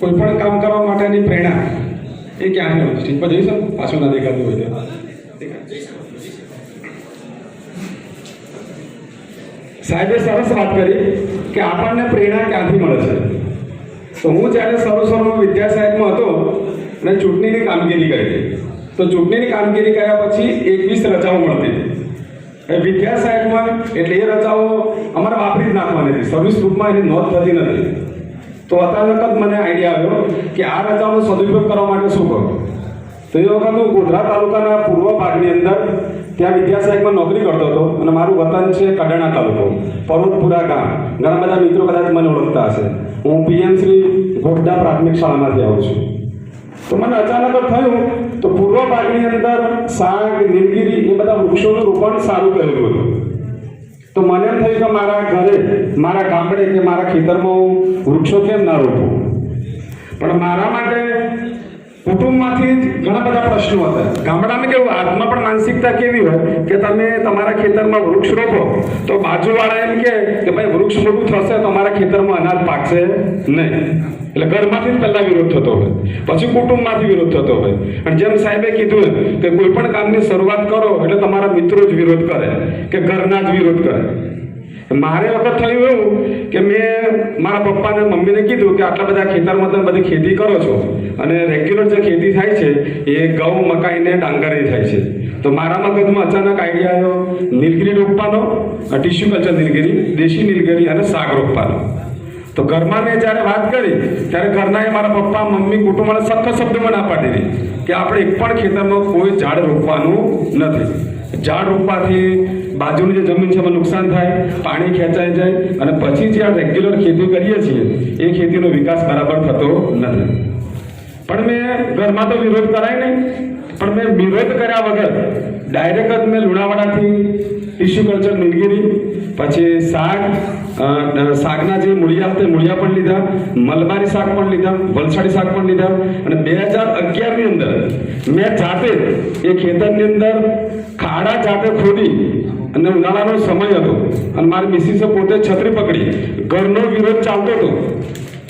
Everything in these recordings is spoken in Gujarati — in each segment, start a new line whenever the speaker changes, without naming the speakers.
કોઈ પણ કામ કરવા માટેની પ્રેરણા એ ક્યાંય હોય સ્ટેજ પર જઈશું. પાછું ના દેખાતું હોય સાહેબે સરસ વાત કરી કે આપણને પ્રેરણા ક્યાંથી મળે છે? તો હું જ્યારે શરૂ શરૂમાં વિદ્યા સાહેબમાં હતો અને ચૂંટણીની કામગીરી કરી, તો ચૂંટણીની કામગીરી કર્યા પછી એકવીસ રજાઓ મળતી. હતી વિદ્યા સાહેબમાં એટલે એ રજાઓ અમારે વાપરી જ નાખવાની હતી. સર્વિસ ગ્રુપમાં એની નોંધ થતી નથી. તો અચાનક જ મને આઈડિયા આવ્યો કે આ રજાનો સદુપયોગ કરવા માટે શું કરું? તો એ વખત હું ગોધરા તાલુકાના પૂર્વ ભાગની અંદર ત્યાં વિદ્યા સાહેબમાં નોકરી કરતો હતો અને મારું વતન છે કડાણા તાલુકો પર્વતપુરા ગામ. ઘણા બધા મિત્રો કદાચ મને ઓળખતા હશે. હું પીએમ શ્રી ગોડ્ડા પ્રાથમિક શાળામાંથી આવું છું. તો મને અચાનક જ થયું તો પૂર્વ ભાગની અંદર શાક નીલગીરી એ બધા વૃક્ષોનું રોપણ સારું કરેલું હતું. તો મને એમ થયું કે મારા ઘરે, મારા ગામડે કે મારા ખેતરમાં હું વૃક્ષો કેમ ના રોપું? પણ મારા માટે કુટુંબમાંથી જ ઘણા બધા પ્રશ્નો હતા. ગામડામાં કેવું આજમાં પણ માનસિકતા કેવી હોય કે તમે તમારા ખેતરમાં વૃક્ષ રોપો, તો બાજુવાળા એમ કહે કે ભાઈ, વૃક્ષ મોટું થશે તો અમારા ખેતરમાં અનાજ પાકશે નહીં. એટલે ઘરમાંથી જ પહેલાં વિરોધ થતો હોય. પછી કુટુંબમાંથી વિરોધ થતો હોય. અને જેમ સાહેબે કીધું કે કોઈ પણ કામની શરૂઆત કરો એટલે તમારા મિત્રો જ વિરોધ કરે, કે ઘરના જ વિરોધ કરે. મારે વખત થયું એવું કે મેં મારા પપ્પાને મમ્મીને કીધું કે આટલા બધા ખેતરમાં તમે બધી ખેતી કરો છો અને રેગ્યુલર જે ખેતી થાય છે, એ ઘઉં મકાઈને ડાંગરની થાય છે. તો મારા મગજમાં અચાનક આઈડિયા આવ્યો, નીલગીરી રોપવાનો ટીશ્યુ કલ્ચર નીલગીરી, દેશી નીલગીરી અને શાક રોપવાનો. તો ઘરમાં મેં જ્યારે વાત કરી, ત્યારે ઘરના એ મારા પપ્પા, મમ્મી કુટુંબને સખત શબ્દમાં ના પાડી દીધી કે આપણે એક પણ ખેતરમાં કોઈ ઝાડ રોપવાનું નથી. ઝાડ રોપવાથી બાજુની જે જમીન છે એમાં નુકસાન થાય, પાણી ખેંચાઈ જાય અને પછી જે આ રેગ્યુલર ખેતી કરીએ છીએ, એ ખેતીનો વિકાસ બરાબર થતો નથી. પણ મેં ઘરમાં તો વિરોધ કરાય નહીં. પણ મેં વિરોધ કર્યા વગર ડાયરેક્ટ જ મેં લુણાવાડાથી ટિશ્યુ કલ્ચર નીલગીરી પછી શાક શાકના જે મૂળિયા એ મૂળિયા પણ લીધા, મલબારી શાક પણ લીધા, વલસાડી શાક પણ લીધા અને બે હજાર અગિયારની અંદર મેં જાતે એ ખેતરની અંદર ખાડા જાતે ખોદી અને ઉનાળાનો સમય હતો અને મારી મિસિસે પોતે છત્રી પકડી. ઘરનો વિરોધ ચાલતો હતો.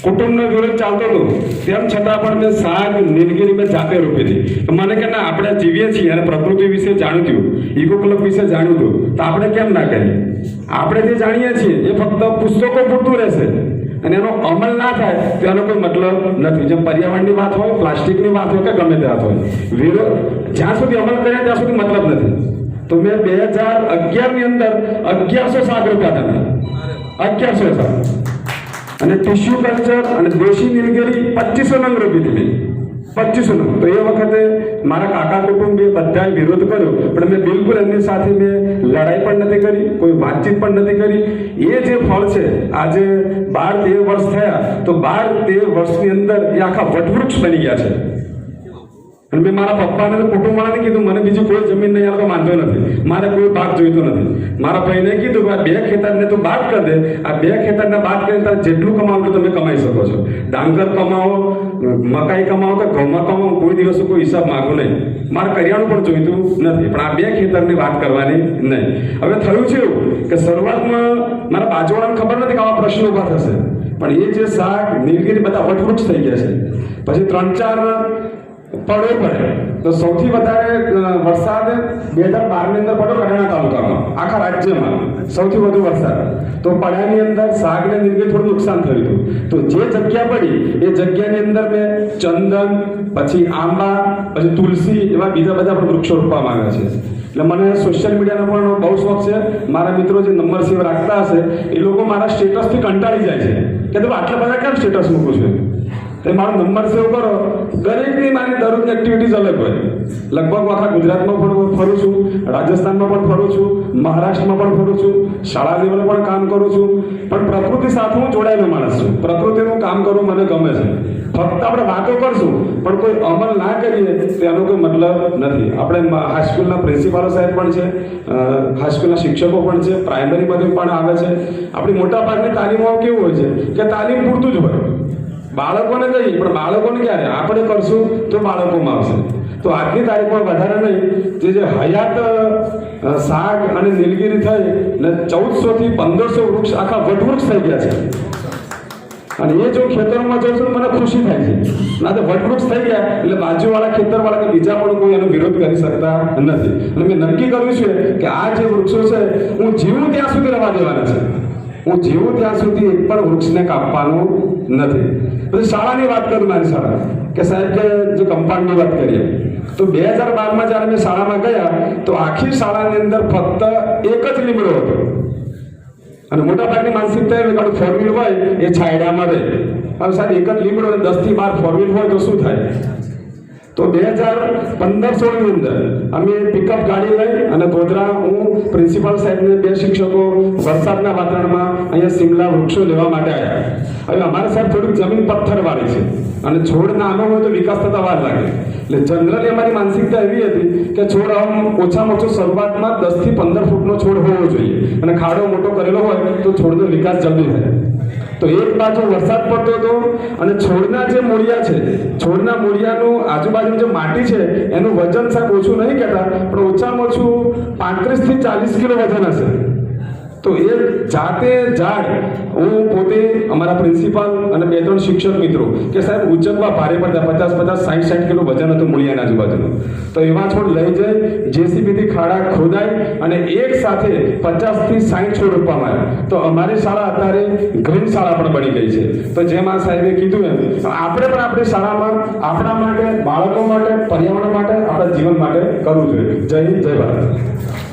કુટુંબનો વિરોધ ચાલતો હતો. તેમ છતાં પણ મેં શાક નીલગીરી મેં જાતે રોપી હતી. મને કે ના, આપણે જીવીએ છીએ અને પ્રકૃતિ વિશે જાણ્યું હતું ઇકો ક્લબ વિશે જાણ્યું હતું તો આપણે કેમ ના કરીએ? આપણે જે જાણીએ છીએ, એ ફક્ત પુસ્તકો પૂરતું રહેશે. અને એનો અમલ ના થાય, તો એનો કોઈ મતલબ નથી. જેમ પર્યાવરણની વાત હોય, પ્લાસ્ટિકની વાત હોય કે ગમે તે વાત હોય. વિરોધ જ્યાં સુધી અમલ કર્યા ત્યાં સુધી મતલબ નથી. તો મેં બે હજાર અગિયારની અંદર અગિયારસો શાક રોપ્યા હતા મેં. અગિયારસો શાક અને ટિશ્યુ કલ્ચર અને દેશી નીલગીરી પચીસો નંગ રોપી દીધી. પચીસો નંગ. તો એ વખતે મારા કાકા કુટુંબે બધાએ વિરોધ કર્યો, પણ મેં બિલકુલ એમની સાથે મેં લડાઈ પણ નથી કરી, કોઈ વાતચીત પણ નથી કરી. એ જે ફળ છે, આજે બાર તેર વર્ષ થયા, તો બાર તેર વર્ષની અંદર એ આખા વટવૃક્ષ બની ગયા છે. અને મેં મારા પપ્પાને કુટુંબવાળાને કીધું, મને બીજી કોઈ જમીન નહીં તો વાંધો નથી. મારે કોઈ ભાગ જોઈતો નથી. મારા ભાઈને કીધું કે આ બે ખેતરને તું બાદ કરી દે. આ બે ખેતરને બાદ કરીને તારે જેટલું કમાવું તમે કમાઈ શકો છો. ડાંગર કમાવો, મકાઈ કમાવો કે ઘઉંમાં કમાવો કોઈ દિવસ કોઈ હિસાબ માગું નહીં. મારે કરિયાણું પણ જોઈતું નથી, પણ આ બે ખેતરની વાત કરવાની નહીં. હવે થયું છે એવું કે શરૂઆતમાં મારા બાજુવાળાને ખબર નથી કે આવા પ્રશ્નો ઊભા થશે. પણ એ જે શાક, નીલગીરી બધા વટવૃક્ષ થઈ ગયા છે. પછી ત્રણ ચાર પડવો પડે. તો સૌથી વધારે વરસાદ બે હજાર બારની અંદર પડ્યો કડાણા તાલુકામાં, આખા રાજ્યમાં સૌથી વધુ વરસાદ. તો પડ્યાની અંદર શાકને નીલગીરી થોડું નુકસાન થયું હતું. તો જે જગ્યા પડી, એ જગ્યાની અંદર મેં ચંદન, પછી આંબા, પછી તુલસી એવા બીજા બધા પણ વૃક્ષો રોપવામાં આવ્યા છે. એટલે મને સોશિયલ મીડિયાનો પણ બહુ શોખ છે. મારા મિત્રો જે નંબર સેવ રાખતા હશે, એ લોકો મારા સ્ટેટસથી કંટાળી જાય છે. કે તમે આટલા બધા કેમ સ્ટેટસ મૂકું છું? તે મારો નંબર સેવ કરો. દરેકની મારી દરરોજની એક્ટિવિટીઝ અલગ હોય. લગભગ આખા ગુજરાતમાં પણ ફરું છું, રાજસ્થાનમાં પણ ફરું છું, મહારાષ્ટ્રમાં પણ ફરું છું, શાળા લેવલે પણ કામ કરું છું. પણ પ્રકૃતિ સાથે હું જોડાયેલો માણસ છું. પ્રકૃતિનું કામ કરવું મને ગમે છે. ફક્ત આપણે વાતો કરશું, પણ કોઈ અમલ ના કરીએ, તેનો કોઈ મતલબ નથી. આપણે હાઈસ્કૂલના પ્રિન્સિપાલો સાહેબ પણ છે હાઈસ્કૂલના શિક્ષકો પણ છે પ્રાઇમરીમાંથી પણ આવે છે. આપણી મોટાભાગની તાલીમો કેવું હોય છે? કે તાલીમ પૂરતું જ હોય. બાળકોને કહીએ, પણ બાળકોને ક્યારે? આપણે કરશું તો બાળકોમાં આવશે. તો આજની તારીખમાં વધારે નહીં, જે જે હયાત શાક અને નીલગીરી થઈ ને ચૌદસો થી પંદરસો વૃક્ષ આખા વટવૃક્ષ થઈ ગયા છે. અને એ જો ખેતરોમાં જઉં છું મને ખુશી થાય છે. ના તો વટવૃક્ષ થઈ ગયા, એટલે બાજુવાળા ખેતરવાળા કે બીજા પણ કોઈ એનો વિરોધ કરી શકતા નથી. અને મેં નક્કી કર્યું છે કે આ જે વૃક્ષો છે, હું જીવું ત્યાં સુધી રહેવા દેવાના છે. હું જીવું ત્યાં સુધી એક પણ વૃક્ષને કાપવાનું નથી. પછી શાળાની વાત કરું મારી શાળા. કે સાહેબ, કે જો કમ્પાઉન્ડની વાત કરીએ. તો બે હજાર બારમાં જ્યારે અમે શાળામાં ગયા, તો આખી શાળાની અંદર ફક્ત એક જ લીમડો હતો. અને મોટાભાગની માનસિકતા એવી કારણ ફોર હોય, એ છાયડામાં રહે. હવે સાહેબ, એક જ લીમડો અને દસથી બાર ફોર હોય તો શું થાય? તો બે હજાર પંદર સોળની અંદર અમે પિકઅપ ગાડી લઈ અને ગોધરા હું પ્રિન્સિપાલ સાહેબને બે શિક્ષકો વરસાદના વાતાવરણમાં અહીંયા સિમલા વૃક્ષો લેવા માટે આવ્યા. હવે અમારે સાહેબ થોડીક જમીન પથ્થરવાળી છે અને છોડ નાનો હોય તો વિકાસ થતા વાર લાગે. એટલે જનરલી અમારી માનસિકતા એવી હતી કે છોડ આમ ઓછામાં ઓછો શરૂઆતમાં દસથી પંદર ફૂટનો છોડ હોવો જોઈએ. અને ખાડો મોટો કરેલો હોય તો છોડનો વિકાસ જલ્દી થાય. તો એક બાજુ વરસાદ પડતો હતો અને છોડના જે મૂળિયા છે, છોડના મૂળિયાનું આજુબાજુ જે માટી છે, એનું વજન સાહેબ ઓછું નહીં કહેતા, પણ ઓછામાં ઓછું પાંત્રીસથી ચાલીસ કિલો વજન હશે. તો એ જાતે જાડ હું પોતે અમારા પ્રિન્સિપાલ અને બે ત્રણ શિક્ષક મિત્રો કે સાહેબ ઉચકવા ભારે પડતા પચાસ પચાસ સાઠ સાઠ કિલો વજન હતું મૂળિયાના આજુબાજુનું તો એવા છોડ લઈ જાય, જેસીબીથી ખાડા ખોદાય અને એક સાથે પચાસથી સાઠ છોડ રોપવામાં આવ્યા તો અમારી શાળા અત્યારે ગ્રીન શાળા પણ બની ગઈ છે. તો જેમ આ સાહેબે કીધું એમ, આપણે પણ આપણી શાળામાં આપણા માટે, બાળકો માટે, પર્યાવરણ માટે, આપણા જીવન માટે કરવું જોઈએ. જય હિન્દ, જય ભારત.